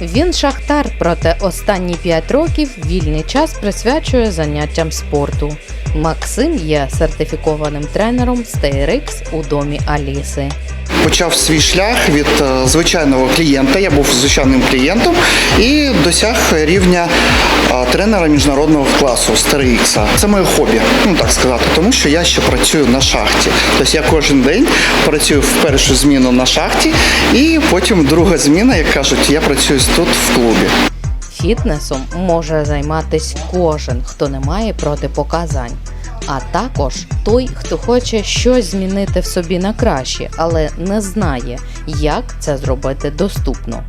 Він шахтар, проте останні 5 років вільний час присвячує заняттям спорту. Максим є сертифікованим тренером з TRX у домі Аліси. Почав свій шлях від е, звичайного клієнта. Я був звичайним клієнтом і досяг рівня тренера міжнародного класу TRX. Це моє хобі, ну так сказати, тому що я ще працюю на шахті. Тобто я кожен день працюю в першу зміну на шахті, і потім друга зміна, як кажуть, я працюю тут в клубі. Фітнесом може займатись кожен, хто не має протипоказань. А також той, хто хоче щось змінити в собі на краще, але не знає, як це зробити доступно.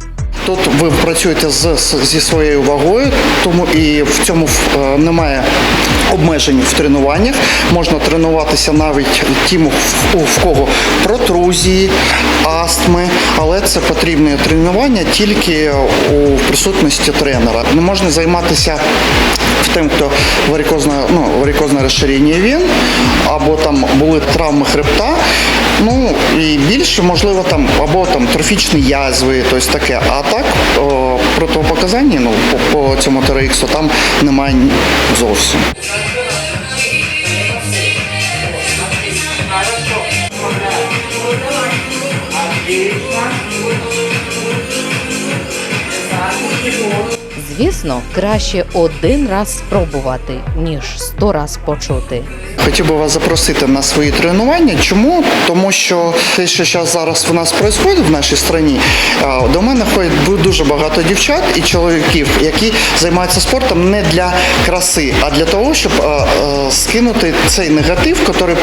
Тут ви працюєте з, зі своєю вагою, тому і в цьому е, немає обмежень в тренуваннях. Можна тренуватися навіть тим, в кого протрузії, астми, але це потрібне тренування тільки у присутності тренера. Не можна займатися тим, хто варикозне, ну, варикозне розширення вен, або там були травми хребта. Ну і більше можливо там або там трофічні язви, тобто таке. А так о, протипоказання ну, по, по цьому TRX там немає зовсім. Звісно, краще один раз спробувати, ніж сто раз почути. Хотів би вас запросити на свої тренування. Чому? Тому що те, що зараз у нас відбувається в нашій країні, до мене ходить дуже багато дівчат і чоловіків, які займаються спортом не для краси, а для того, щоб скинути цей негатив, який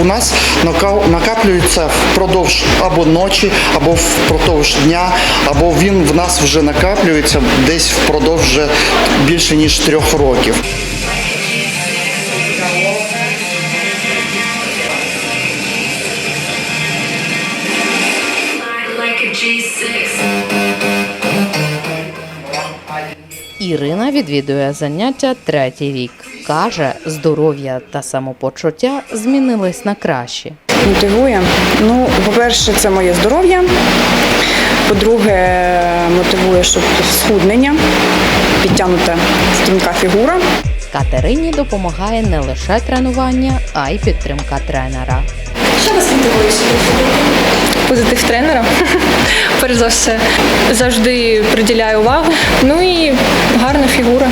у нас нака- накаплюється впродовж або ночі, або впродовж дня, або він в нас вже накаплюється десь впродовж вже більше ніж трьох років. like a G6. Ірина відвідує заняття третій рік. Каже, здоров'я та самопочуття змінились на краще. Мотивує. Ну, по-перше, це моє здоров'я. По-друге, мотивує, щоб схуднення, підтягнута стрімка фігура. Катерині допомагає не лише тренування, а й підтримка тренера. Що вас мотивує? Позитив тренера. Перш за все, завжди приділяю увагу. Ну і гарна фігура.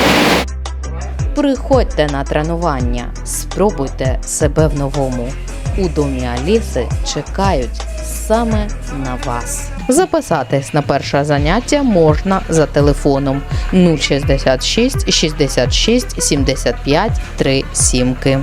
Приходьте на тренування, спробуйте себе в новому. У домі Аліси чекають саме на вас. Записатись на перше заняття можна за телефоном 066 66 75 3 сімки.